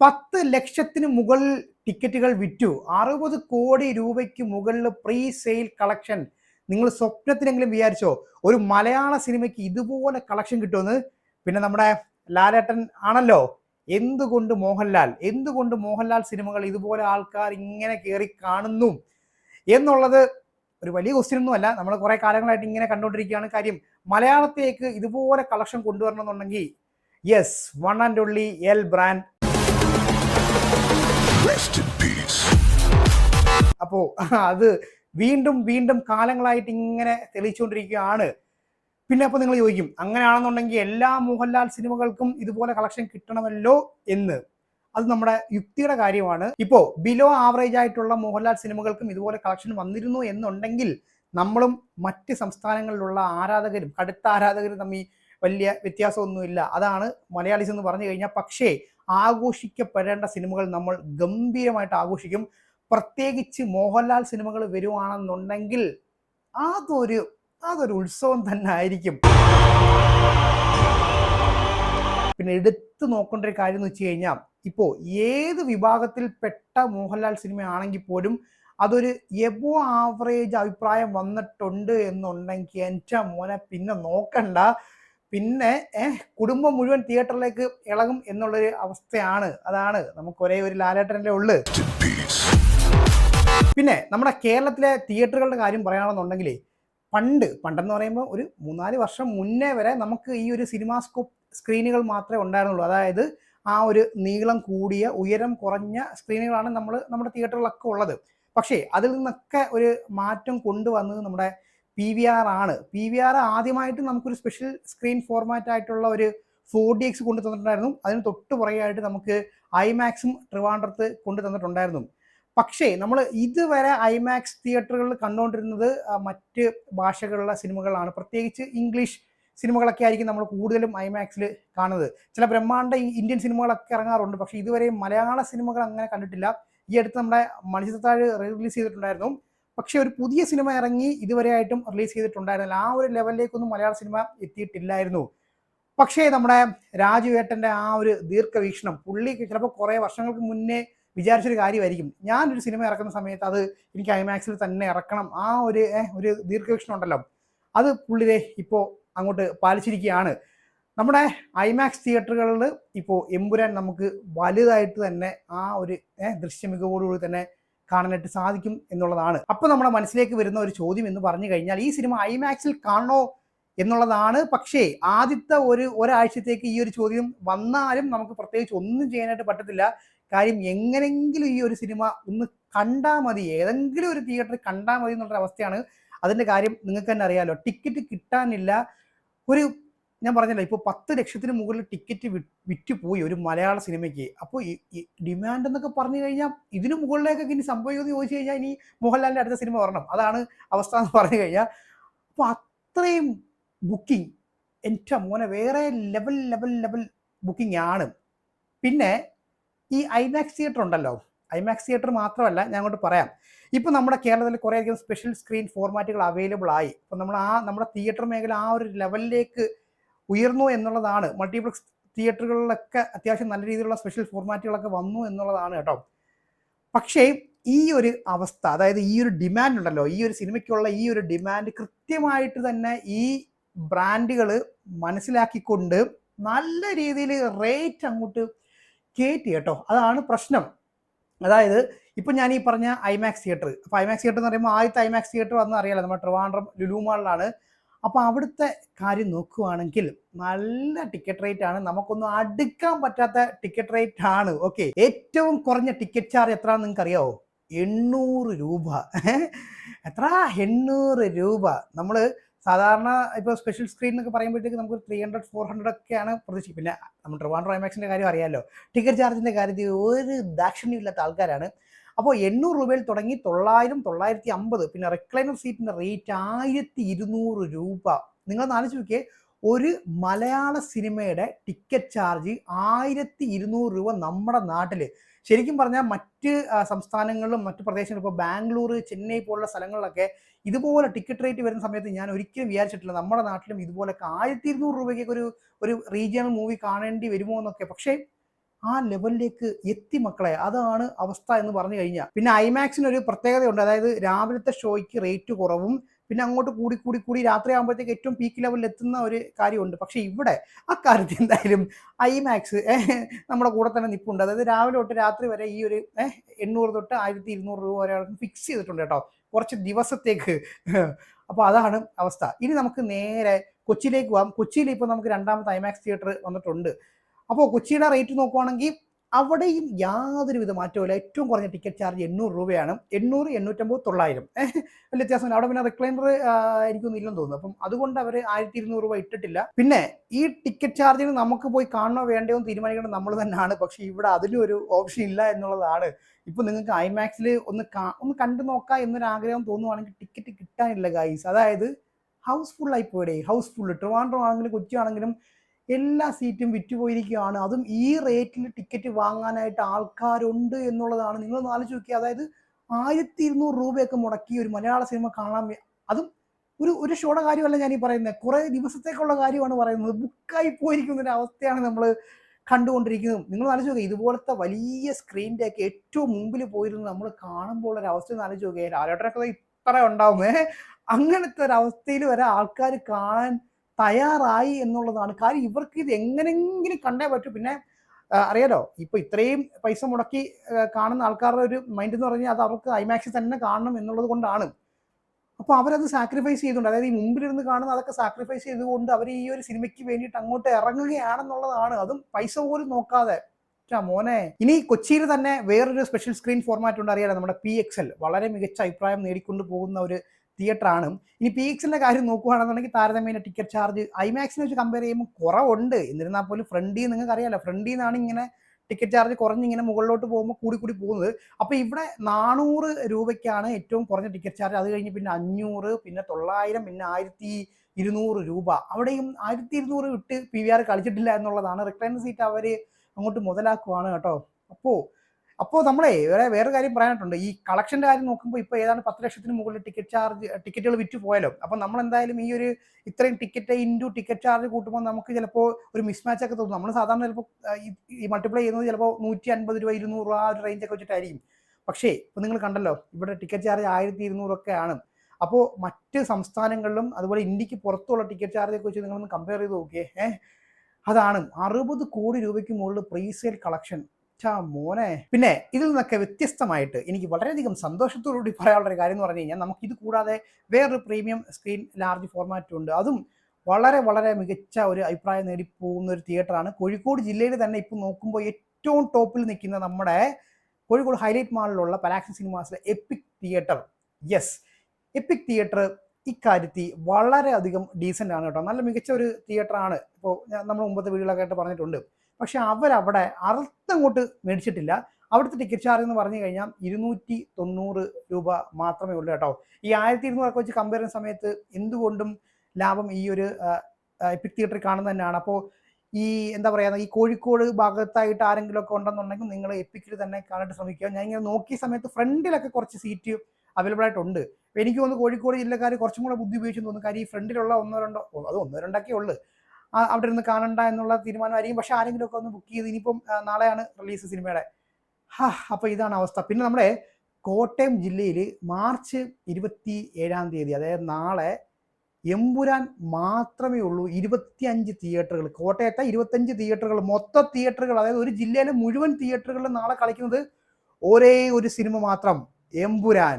പത്ത് ലക്ഷത്തിന് മുകളിൽ ടിക്കറ്റുകൾ വിറ്റു. അറുപത് കോടി രൂപയ്ക്ക് മുകളിൽ പ്രീ സെയിൽ കളക്ഷൻ നിങ്ങൾ സ്വപ്നത്തിനെങ്കിലും വിചാരിച്ചോ ഒരു മലയാള സിനിമയ്ക്ക് ഇതുപോലെ കളക്ഷൻ കിട്ടുമെന്ന്? പിന്നെ നമ്മുടെ ലാലേട്ടൻ ആണല്ലോ. എന്തുകൊണ്ട് മോഹൻലാൽ? എന്തുകൊണ്ട് മോഹൻലാൽ സിനിമകൾ ഇതുപോലെ ആൾക്കാർ ഇങ്ങനെ കയറി കാണുന്നു? എന്നുള്ളത് ഒരു വലിയ ക്വസ്റ്റ്യൻ ഒന്നും അല്ല. നമ്മൾ കുറെ കാലങ്ങളായിട്ട് ഇങ്ങനെ കണ്ടുകൊണ്ടിരിക്കുകയാണ്. കാര്യം മലയാളത്തിലേക്ക് ഇതുപോലെ collection കൊണ്ടുവരണമെന്നുണ്ടെങ്കിൽ yes one and only L brand. അപ്പോൾ അത് വീണ്ടും വീണ്ടും കാലങ്ങളായിട്ട് ഇങ്ങനെ തെളിയിച്ചുകൊണ്ടിരിക്കുകയാണ്. പിന്നെ അപ്പോൾ നിങ്ങൾ ചോദിക്കും അങ്ങനെയാണെന്നുണ്ടെങ്കിൽ എല്ലാ മോഹൻലാൽ സിനിമകൾക്കും ഇതുപോലെ കളക്ഷൻ കിട്ടണമല്ലോ എന്ന്. അത് നമ്മുടെ യുക്തിയുടെ കാര്യമാണ്. ഇപ്പോ ബിലോ ആവറേജ് ആയിട്ടുള്ള മോഹൻലാൽ സിനിമകൾക്കും ഇതുപോലെ കളക്ഷൻ വന്നിരുന്നു എന്നുണ്ടെങ്കിൽ നമ്മളും മറ്റ് സംസ്ഥാനങ്ങളിലുള്ള ആരാധകരും കടുത്ത ആരാധകരും തമ്മിൽ വലിയ വ്യത്യാസമൊന്നുമില്ല. അതാണ് മലയാളീസ് എന്ന് പറഞ്ഞു കഴിഞ്ഞാൽ. പക്ഷേ ആഘോഷിക്കപ്പെടേണ്ട സിനിമകൾ നമ്മൾ ഗംഭീരമായിട്ട് ആഘോഷിക്കും. പ്രത്യേകിച്ച് മോഹൻലാൽ സിനിമകൾ വരുവാണെന്നുണ്ടെങ്കിൽ അതൊരു അതൊരു ഉത്സവം തന്നെ ആയിരിക്കും. പിന്നെ എടുത്തു നോക്കേണ്ട ഒരു കാര്യം എന്ന് വെച്ച് കഴിഞ്ഞാൽ ഇപ്പോൾ ഏത് വിഭാഗത്തിൽപ്പെട്ട മോഹൻലാൽ സിനിമയാണെങ്കിൽ പോലും അതൊരു എബോ ആവറേജ് അഭിപ്രായം വന്നിട്ടുണ്ട് എന്നുണ്ടെങ്കിൽ എന്റെ മോനെ പിന്നെ നോക്കണ്ട. പിന്നെ കുടുംബം മുഴുവൻ തിയേറ്ററിലേക്ക് ഇളകും എന്നുള്ളൊരു അവസ്ഥയാണ് അതാണ് നമുക്ക് ഒരേ ഒരു ലാലേട്ടനല്ലേ ഉള്ളു. പിന്നെ നമ്മുടെ കേരളത്തിലെ തിയേറ്ററുകളുടെ കാര്യം പറയുകയാണെന്നുണ്ടെങ്കിൽ പണ്ട് പണ്ടെന്ന് പറയുമ്പോൾ ഒരു മൂന്നാൽ വർഷം മുന്നേ വരെ നമുക്ക് ഈ ഒരു സിനിമാസ്കോപ്പ് സ്ക്രീനുകൾ മാത്രമേ ഉണ്ടായിരുന്നുള്ളൂ അതായത് ആ ഒരു നീളം കൂടിയ ഉയരം കുറഞ്ഞ സ്ക്രീനുകളാണ് നമ്മൾ നമ്മുടെ തിയേറ്ററുകളൊക്കെ ഉള്ളത് പക്ഷേ അതിൽ നിന്നൊക്കെ ഒരു മാറ്റം കൊണ്ടുവന്നത് നമ്മുടെ പി വി ആർ ആണ്. പി വി ആർ ആദ്യമായിട്ട് നമുക്കൊരു സ്പെഷ്യൽ സ്ക്രീൻ ഫോർമാറ്റ് ആയിട്ടുള്ള ഒരു ഫോർ ഡി എക്സ് കൊണ്ടു തന്നിട്ടുണ്ടായിരുന്നു. അതിന് തൊട്ട് പുറകെയായിട്ട് നമുക്ക് ഐമാക്സും ട്രിവാൻഡ്രത്ത് കൊണ്ടു തന്നിട്ടുണ്ടായിരുന്നു. പക്ഷേ നമ്മൾ ഇതുവരെ ഐമാക്സ് തിയേറ്ററുകളിൽ കണ്ടുകൊണ്ടിരുന്നത് മറ്റ് ഭാഷകളിലുള്ള സിനിമകളാണ്. പ്രത്യേകിച്ച് ഇംഗ്ലീഷ് സിനിമകളൊക്കെ ആയിരിക്കും നമ്മൾ കൂടുതലും ഐമാക്സിൽ കാണുന്നത്. ചില ബ്രഹ്മാണ്ട ഇന്ത്യൻ സിനിമകളൊക്കെ ഇറങ്ങാറുണ്ട്. പക്ഷേ ഇതുവരെ മലയാള സിനിമകൾ അങ്ങനെ കണ്ടിട്ടില്ല. ഈ അടുത്ത് നമ്മുടെ മണിച്ചത്താഴ് റിലീസ് ചെയ്തിട്ടുണ്ടായിരുന്നു. പക്ഷേ ഒരു പുതിയ സിനിമ ഇറങ്ങി ഇതുവരെയായിട്ടും റിലീസ് ചെയ്തിട്ടുണ്ടായിരുന്നില്ല. ആ ഒരു ലെവലിലേക്കൊന്നും മലയാള സിനിമ എത്തിയിട്ടില്ലായിരുന്നു. പക്ഷേ നമ്മുടെ രാജുവേട്ടന്റെ ആ ഒരു ദീർഘവീക്ഷണം പുള്ളി ചിലപ്പോൾ കുറേ വർഷങ്ങൾക്ക് മുന്നേ വിചാരിച്ചൊരു കാര്യമായിരിക്കും. ഞാനൊരു സിനിമ ഇറക്കുന്ന സമയത്ത് അത് എനിക്ക് ഐമാക്സിൽ തന്നെ ഇറക്കണം. ആ ഒരു ഒരു ദീർഘവീക്ഷണം ഉണ്ടല്ലോ. അത് പുള്ളിരെ ഇപ്പോൾ അങ്ങോട്ട് പാലിച്ചിരിക്കുകയാണ്. നമ്മുടെ ഐമാക്സ് തിയേറ്ററുകളിൽ ഇപ്പോൾ എമ്പുരാൻ നമുക്ക് വലുതായിട്ട് തന്നെ ആ ഒരു ദൃശ്യമികവോടുകൂടി തന്നെ കാണാനായിട്ട് സാധിക്കും എന്നുള്ളതാണ്. അപ്പോൾ നമ്മുടെ മനസ്സിലേക്ക് വരുന്ന ഒരു ചോദ്യം എന്ന് പറഞ്ഞു കഴിഞ്ഞാൽ ഈ സിനിമ ഐമാക്സിൽ കാണണോ എന്നുള്ളതാണ്. പക്ഷേ ആദ്യത്തെ ഒരു ഒരാഴ്ചത്തേക്ക് ഈ ഒരു ചോദ്യം വന്നാലും നമുക്ക് പ്രത്യേകിച്ച് ഒന്നും ചെയ്യാനായിട്ട് പറ്റത്തില്ല. കാര്യം എങ്ങനെങ്കിലും ഈ ഒരു സിനിമ ഒന്ന് കണ്ടാൽ മതി. ഏതെങ്കിലും ഒരു തിയേറ്ററിൽ കണ്ടാൽ മതി എന്നുള്ളൊരു അവസ്ഥയാണ് അതിന്റെ കാര്യം നിങ്ങൾക്ക് തന്നെ അറിയാലോ. ടിക്കറ്റ് കിട്ടാനില്ല. ഒരു ഞാൻ പറഞ്ഞല്ലോ ഇപ്പോൾ പത്ത് ലക്ഷത്തിന് മുകളിൽ ടിക്കറ്റ് വിറ്റ് പോയി ഒരു മലയാള സിനിമയ്ക്ക്. അപ്പോൾ ഡിമാൻഡ് എന്നൊക്കെ പറഞ്ഞു കഴിഞ്ഞാൽ ഇതിനു മുകളിലേക്കൊക്കെ ഇനി സംഭവിക്കുമെന്ന് ചോദിച്ചു കഴിഞ്ഞാൽ ഇനി മോഹൻലാലിന്റെ അടുത്ത സിനിമ വരണം. അതാണ് അവസ്ഥ എന്ന് പറഞ്ഞു കഴിഞ്ഞാൽ. അപ്പോൾ അത്രയും ബുക്കിംഗ് എന്റെ മോനെ വേറെ ലെവൽ ലെവൽ ലെവൽ ബുക്കിംഗ് ആണ്. പിന്നെ ഈ ഐമാക്സ് തിയേറ്റർ ഉണ്ടല്ലോ. ഐമാക്സ് തിയേറ്റർ മാത്രമല്ല ഞാൻ അങ്ങോട്ട് പറയാം. ഇപ്പോൾ നമ്മുടെ കേരളത്തിൽ കുറേയധികം സ്പെഷ്യൽ സ്ക്രീൻ ഫോർമാറ്റുകൾ അവൈലബിൾ ആയി. ഇപ്പം നമ്മൾ ആ നമ്മുടെ തിയേറ്റർ മേഖല ആ ഒരു ലെവലിലേക്ക് ഉയർന്നു എന്നുള്ളതാണ്. മൾട്ടിപ്ലക്സ് തിയേറ്ററുകളിലൊക്കെ അത്യാവശ്യം നല്ല രീതിയിലുള്ള സ്പെഷ്യൽ ഫോർമാറ്റുകളൊക്കെ വന്നു എന്നുള്ളതാണ് കേട്ടോ. പക്ഷേ ഈ ഒരു അവസ്ഥ അതായത് ഈ ഒരു ഡിമാൻഡ് ഉണ്ടല്ലോ ഈ ഒരു സിനിമയ്ക്കുള്ള ഈ ഒരു ഡിമാൻഡ് കൃത്യമായിട്ട് തന്നെ ഈ ബ്രാൻഡുകൾ മനസ്സിലാക്കിക്കൊണ്ട് നല്ല രീതിയിൽ റേറ്റ് അങ്ങോട്ട് കയറ്റി കേട്ടോ. അതാണ് പ്രശ്നം. അതായത് ഇപ്പം ഞാൻ ഈ പറഞ്ഞ ഐമാക്സ് തിയേറ്റർ അപ്പോൾ ഐമാക്സ് തിയേറ്റർ എന്ന് പറയുമ്പോൾ ആദ്യത്തെ ഐമാക്സ് തിയേറ്റർ വന്ന് അറിയാലോ നമ്മുടെ ട്രിവാൻഡ്രം ലുലു മാളിലാണ് അപ്പോൾ അവിടുത്തെ കാര്യം നോക്കുകയാണെങ്കിൽ നല്ല ടിക്കറ്റ് റേറ്റ് ആണ്. നമുക്കൊന്നും അടുക്കാൻ പറ്റാത്ത ടിക്കറ്റ് റേറ്റ് ആണ്. ഓക്കെ ഏറ്റവും കുറഞ്ഞ ടിക്കറ്റ് ചാർജ് എത്രയാണെന്ന് നിങ്ങൾക്ക് അറിയാവോ എണ്ണൂറ് രൂപ. എത്ര? എണ്ണൂറ് രൂപ. നമ്മൾ സാധാരണ ഇപ്പോൾ സ്പെഷ്യൽ സ്ക്രീൻ എന്നൊക്കെ പറയുമ്പോഴത്തേക്ക് നമുക്ക് ത്രീ ഹൺഡ്രഡ് ഫോർ ഹൺഡ്രഡ് ഒക്കെയാണ് പ്രതീക്ഷിക്കുക. പിന്നെ നമ്മൾ ട്രിവാൻഡ്രോ ഐമാക്സിന്റെ കാര്യം അറിയാമല്ലോ ടിക്കറ്റ് ചാർജിന്റെ കാര്യത്തിൽ ഒരു ദാക്ഷിണ്യമില്ലാത്ത ആൾക്കാരാണ്. അപ്പോൾ എണ്ണൂറ് രൂപയിൽ തുടങ്ങി തൊള്ളായിരം തൊള്ളായിരത്തി അമ്പത് പിന്നെ റിക്ലൈനർ സീറ്റിന്റെ റേറ്റ് ആയിരത്തി ഇരുന്നൂറ് രൂപ. നിങ്ങൾ ആലോചിച്ച് നോക്കിയേ ഒരു മലയാള സിനിമയുടെ ടിക്കറ്റ് ചാർജ് ആയിരത്തി ഇരുന്നൂറ് രൂപ നമ്മുടെ നാട്ടിൽ ശരിക്കും പറഞ്ഞാൽ മറ്റ് സംസ്ഥാനങ്ങളിലും മറ്റ് പ്രദേശങ്ങളിലും ഇപ്പോൾ ബാംഗ്ലൂർ ചെന്നൈ പോലുള്ള സ്ഥലങ്ങളിലൊക്കെ ഇതുപോലെ ടിക്കറ്റ് റേറ്റ് വരുന്ന സമയത്ത് ഞാൻ ഒരിക്കലും വിചാരിച്ചിട്ടില്ല നമ്മുടെ നാട്ടിലും ഇതുപോലൊക്കെ ആയിരത്തി ഇരുന്നൂറ് രൂപയ്ക്കൊക്കെ ഒരു ഒരു റീജിയണൽ മൂവി കാണേണ്ടി വരുമോ എന്നൊക്കെ. പക്ഷേ ആ ലെവലിലേക്ക് എത്തി മക്കളെ. അതാണ് അവസ്ഥ എന്ന് പറഞ്ഞു കഴിഞ്ഞാൽ പിന്നെ ഐമാക്സിന് ഒരു പ്രത്യേകതയുണ്ട്. അതായത് രാവിലത്തെ ഷോയ്ക്ക് റേറ്റ് കുറവും പിന്നെ അങ്ങോട്ട് കൂടി കൂടി കൂടി രാത്രി ആകുമ്പോഴത്തേക്ക് ഏറ്റവും പീക്ക് ലെവലിൽ എത്തുന്ന ഒരു കാര്യമുണ്ട്. പക്ഷേ ഇവിടെ ആ കാര്യത്തിൽ എന്തായാലും ഐമാക്സ് നമ്മുടെ കൂടെ തന്നെ നിൽപ്പുണ്ട് അതായത് രാവിലെ തൊട്ട് രാത്രി വരെ ഈ ഒരു എണ്ണൂറ് തൊട്ട് ആയിരത്തി ഇരുന്നൂറ് രൂപ വരെ ഫിക്സ് ചെയ്തിട്ടുണ്ട് കേട്ടോ. കുറച്ച് ദിവസത്തേക്ക്. അപ്പോൾ അതാണ് അവസ്ഥ. ഇനി നമുക്ക് നേരെ കൊച്ചിയിലേക്ക് പോകാം കൊച്ചിയിൽ ഇപ്പോൾ നമുക്ക് രണ്ടാമത്തെ ഐമാക്സ് തിയേറ്റർ വന്നിട്ടുണ്ട്. അപ്പോൾ കൊച്ചിയുടെ റേറ്റ് നോക്കുവാണെങ്കിൽ അവിടെയും യാതൊരുവിധ മാറ്റവുമില്ല. ഏറ്റവും കുറഞ്ഞ ടിക്കറ്റ് ചാർജ് എണ്ണൂറ് രൂപയാണ്. എണ്ണൂറ് എണ്ണൂറ്റമ്പത് തൊള്ളായിരം. വലിയ വ്യത്യാസമില്ല. അവിടെ പിന്നെ റിക്ലൈനർ എനിക്കൊന്നും ഇല്ലെന്ന് തോന്നുന്നു. അപ്പം അതുകൊണ്ട് അവർ ആയിരത്തി ഇരുന്നൂറ് രൂപ ഇട്ടിട്ടില്ല. പിന്നെ ഈ ടിക്കറ്റ് ചാർജിന് നമുക്ക് പോയി കാണണോ വേണ്ടയോ എന്ന് തീരുമാനിക്കേണ്ടത് നമ്മൾ തന്നെയാണ്. പക്ഷേ ഇവിടെ അതിനും ഒരു ഓപ്ഷൻ ഇല്ല എന്നുള്ളതാണ്. ഇപ്പൊ നിങ്ങൾക്ക് ഐമാക്സിൽ ഒന്ന് ഒന്ന് കണ്ടു നോക്കാം എന്നൊരു ആഗ്രഹം തോന്നുവാണെങ്കിൽ ടിക്കറ്റ് കിട്ടാനില്ല ഗൈസ് അതായത് ഹൗസ്ഫുൾ ആയി പോയടേ. ഹൗസ്ഫുൾ ട്രിവാൻഡ്രം ആണെങ്കിലും കൊച്ചി ആണെങ്കിലും എല്ലാ സീറ്റും വിറ്റുപോയിരിക്കുകയാണ്. അതും ഈ റേറ്റിൽ ടിക്കറ്റ് വാങ്ങാനായിട്ട് ആൾക്കാരുണ്ട് എന്നുള്ളതാണ്. നിങ്ങൾ ആലോചിച്ച് നോക്കിയ അതായത് ആയിരത്തി ഇരുന്നൂറ് രൂപയൊക്കെ മുടക്കി ഒരു മലയാള സിനിമ കാണാൻ അതും ഒരു ഒരു ഷോയുടെ കാര്യമല്ല ഞാൻ ഈ പറയുന്നത് കുറേ ദിവസത്തേക്കുള്ള കാര്യമാണ് പറയുന്നത്. ബുക്കായി പോയിരിക്കുന്ന ഒരു അവസ്ഥയാണ് നമ്മൾ കണ്ടുകൊണ്ടിരിക്കുന്നത്. നിങ്ങൾ ആലോചിച്ച് നോക്കുക ഇതുപോലത്തെ വലിയ സ്ക്രീനിന്റെ ഒക്കെ ഏറ്റവും മുമ്പിൽ പോയിരുന്ന് നമ്മൾ കാണുമ്പോൾ ഒരു അവസ്ഥ ആലോചിച്ച് നോക്കുക ഇത്ര ഉണ്ടാവുമേ അങ്ങനത്തെ ഒരു അവസ്ഥയിൽ വരെ ആൾക്കാർ കാണാൻ തയ്യാറായി എന്നുള്ളതാണ്. കാര്യം ഇവർക്ക് ഇത് എങ്ങനെങ്കിലും കണ്ടേ പറ്റൂ. പിന്നെ അറിയാലോ ഇപ്പൊ ഇത്രയും പൈസ മുടക്കി കാണുന്ന ആൾക്കാരുടെ ഒരു മൈൻഡ് എന്ന് പറഞ്ഞാൽ അത് അവർക്ക് ഐമാക്സിൽ തന്നെ കാണണം എന്നുള്ളത് കൊണ്ടാണ്. അപ്പോൾ അവരത് സാക്രിഫൈസ് ചെയ്തുകൊണ്ട് അതായത് ഈ മുമ്പിലിരുന്ന് കാണുന്ന അതൊക്കെ സാക്രിഫൈസ് ചെയ്തുകൊണ്ട് അവർ ഈ ഒരു സിനിമയ്ക്ക് വേണ്ടിയിട്ട് അങ്ങോട്ട് ഇറങ്ങുകയാണെന്നുള്ളതാണ്. അതും പൈസ പോലും നോക്കാതെ. മോനെ. ഇനി കൊച്ചിയിൽ തന്നെ വേറൊരു സ്പെഷ്യൽ സ്ക്രീൻ ഫോർമാറ്റ് ഉണ്ട്. അറിയാലോ നമ്മുടെ പി എക്സ് എൽ വളരെ മികച്ച അഭിപ്രായം നേടിക്കൊണ്ട് പോകുന്ന ഒരു തിയേറ്റർ ആണ് ഇനി പി എക്സിന്റെ കാര്യം നോക്കുകയാണെന്നുണ്ടെങ്കിൽ താരതമ്യേന ടിക്കറ്റ് ചാർജ് ഐമാക്സിനെ വെച്ച് കമ്പയർ ചെയ്യുമ്പോൾ കുറവുണ്ട്. എന്നിരുന്നാൽ പോലും ഫ്രണ്ടിൽ നിങ്ങൾക്ക് അറിയാമല്ലോ ഫ്രണ്ടിൽ നിന്നാണ് ഇങ്ങനെ ടിക്കറ്റ് ചാർജ് കുറഞ്ഞ് ഇങ്ങനെ മുകളിലോട്ട് പോകുമ്പോൾ കൂടി കൂടി പോകുന്നത്. അപ്പോൾ ഇവിടെ നാനൂറ് രൂപയ്ക്കാണ് ഏറ്റവും കുറഞ്ഞ ടിക്കറ്റ് ചാർജ് അത് കഴിഞ്ഞ് പിന്നെ അഞ്ഞൂറ് പിന്നെ തൊള്ളായിരം പിന്നെ ആയിരത്തി ഇരുന്നൂറ് രൂപ. അവിടെയും ആയിരത്തി ഇരുന്നൂറ് വിട്ട് പി വി ആർ കളിച്ചിട്ടില്ല എന്നുള്ളതാണ്. റിട്ടേൺ സീറ്റ് അവർ അങ്ങോട്ട് മുതലാക്കുവാണ് കേട്ടോ. അപ്പോൾ അപ്പോൾ നമ്മളെ വേറെ വേറെ കാര്യം പറയാനായിട്ടുണ്ട് ഈ കളക്ഷന്റെ കാര്യം നോക്കുമ്പോൾ ഇപ്പോൾ ഏതാണ്ട് പത്ത് ലക്ഷത്തിന് മുകളിൽ ടിക്കറ്റ് ചാർജ് ടിക്കറ്റുകൾ വിറ്റ് പോയാലോ? അപ്പോൾ നമ്മൾ എന്തായാലും ഈ ഒരു ഇത്രയും ടിക്കറ്റ് ഇന്റു ടിക്കറ്റ് ചാർജ് കൂട്ടുമ്പോൾ നമുക്ക് ചിലപ്പോൾ ഒരു മിസ്മാച്ച് ഒക്കെ തോന്നും. നമ്മൾ സാധാരണ ചിലപ്പോൾ ഈ- മൾട്ടിപ്ലൈ ചെയ്യുന്നത് ചിലപ്പോൾ നൂറ്റി അൻപത് രൂപ ഇരുന്നൂറ് രൂപ ആ ഒരു റേഞ്ചൊക്കെ വെച്ചിട്ടായിരിക്കും. പക്ഷേ ഇപ്പോൾ നിങ്ങൾ കണ്ടല്ലോ ഇവിടെ ടിക്കറ്റ് ചാർജ് ആയിരത്തി ഇരുന്നൂറൊക്കെയാണ് അപ്പോൾ മറ്റ് സംസ്ഥാനങ്ങളിലും അതുപോലെ ഇന്ത്യയ്ക്ക് പുറത്തുള്ള ടിക്കറ്റ് ചാർജൊക്കെ വെച്ച് നിങ്ങളൊന്ന് കമ്പയർ ചെയ്ത് നോക്കിയേ അതാണ് അറുപത് കോടി രൂപയ്ക്ക് മുകളിൽ പ്രീസെയിൽ കളക്ഷൻ ഛാ മോനെ. പിന്നെ ഇതിൽ നിന്നൊക്കെ വ്യത്യസ്തമായിട്ട് എനിക്ക് വളരെയധികം സന്തോഷത്തോടുകൂടി പറയാനുള്ള ഒരു കാര്യം എന്ന് പറഞ്ഞു കഴിഞ്ഞാൽ നമുക്ക് ഇത് കൂടാതെ വേറൊരു പ്രീമിയം സ്ക്രീൻ ലാർജ് ഫോർമാറ്റും ഉണ്ട്. അതും വളരെ വളരെ മികച്ച ഒരു അഭിപ്രായം നേടിപ്പോകുന്ന ഒരു തിയേറ്ററാണ് കോഴിക്കോട് ജില്ലയിൽ തന്നെ ഇപ്പോൾ നോക്കുമ്പോൾ ഏറ്റവും ടോപ്പിൽ നിൽക്കുന്ന നമ്മുടെ കോഴിക്കോട് ഹൈലൈറ്റ് മാളിലുള്ള Palaxy സിനിമാസിലെ epic theatre yes epic theatre ഇക്കാര്യത്തിൽ വളരെയധികം ഡീസന്റ് ആണ് കേട്ടോ. നല്ല മികച്ച ഒരു തിയേറ്ററാണ് ഇപ്പോൾ നമ്മൾ മുമ്പത്തെ വീഡിയോകളൊക്കെ ആയിട്ട് പറഞ്ഞിട്ടുണ്ട്. പക്ഷെ അവരവിടെ അർത്ഥങ്ങോട്ട് മേടിച്ചിട്ടില്ല. അവിടുത്തെ ടിക്കറ്റ് ചാർജ് എന്ന് പറഞ്ഞു കഴിഞ്ഞാൽ ഇരുന്നൂറ്റി തൊണ്ണൂറ് രൂപ മാത്രമേ ഉള്ളൂ കേട്ടോ. ഈ ആയിരത്തി ഇരുന്നൂറൊക്കെ വെച്ച് കമ്പയർ ചെയ്യുന്ന സമയത്ത് എന്തുകൊണ്ടും ലാഭം ഈ ഒരു എപ്പിക് തിയേറ്ററിൽ കാണുന്നത് തന്നെയാണ് അപ്പോൾ ഈ എന്താ പറയുക ഈ കോഴിക്കോട് ഭാഗത്തായിട്ട് ആരെങ്കിലും ഒക്കെ ഉണ്ടെന്നുണ്ടെങ്കിൽ നിങ്ങൾ എപ്പിക്കിൽ തന്നെ കാണാനായിട്ട് ശ്രമിക്കുക. ഞാൻ ഇങ്ങനെ നോക്കിയ സമയത്ത് ഫ്രണ്ടിലൊക്കെ കുറച്ച് സീറ്റ് അവൈലബിൾ ആയിട്ടുണ്ട് എനിക്ക് തോന്നുന്നു കോഴിക്കോട് ജില്ലക്കാർ കുറച്ചും കൂടെ ബുദ്ധി ഉപയോഗിച്ചു തോന്നുന്നു. കാര്യം ഈ ഫ്രണ്ടിലുള്ള ഒന്നോ രണ്ടോ അത് ഒന്നോ രണ്ടൊക്കെ ഉള്ളു. അവിടെ ഇരുന്ന് കാണണ്ട എന്നുള്ള തീരുമാനമായിരിക്കും. പക്ഷെ ആരെങ്കിലും ഒക്കെ ഒന്ന് ബുക്ക് ചെയ്ത് ഇനിയിപ്പം നാളെയാണ് റിലീസ് സിനിമയുടെ. ഹാ അപ്പോൾ ഇതാണ് അവസ്ഥ. പിന്നെ നമ്മുടെ കോട്ടയം ജില്ലയിൽ മാർച്ച് ഇരുപത്തി ഏഴാം തീയതി അതായത് നാളെ എമ്പുരാൻ മാത്രമേ ഉള്ളൂ ഇരുപത്തിയഞ്ച് തിയേറ്ററുകൾ കോട്ടയത്തെ ഇരുപത്തഞ്ച് തിയേറ്ററുകൾ മൊത്തം തിയേറ്ററുകൾ അതായത് ഒരു ജില്ലയിലെ മുഴുവൻ തിയേറ്ററുകളിലും നാളെ കളിക്കുന്നത് ഒരേ ഒരു സിനിമ മാത്രം എമ്പുരാൻ.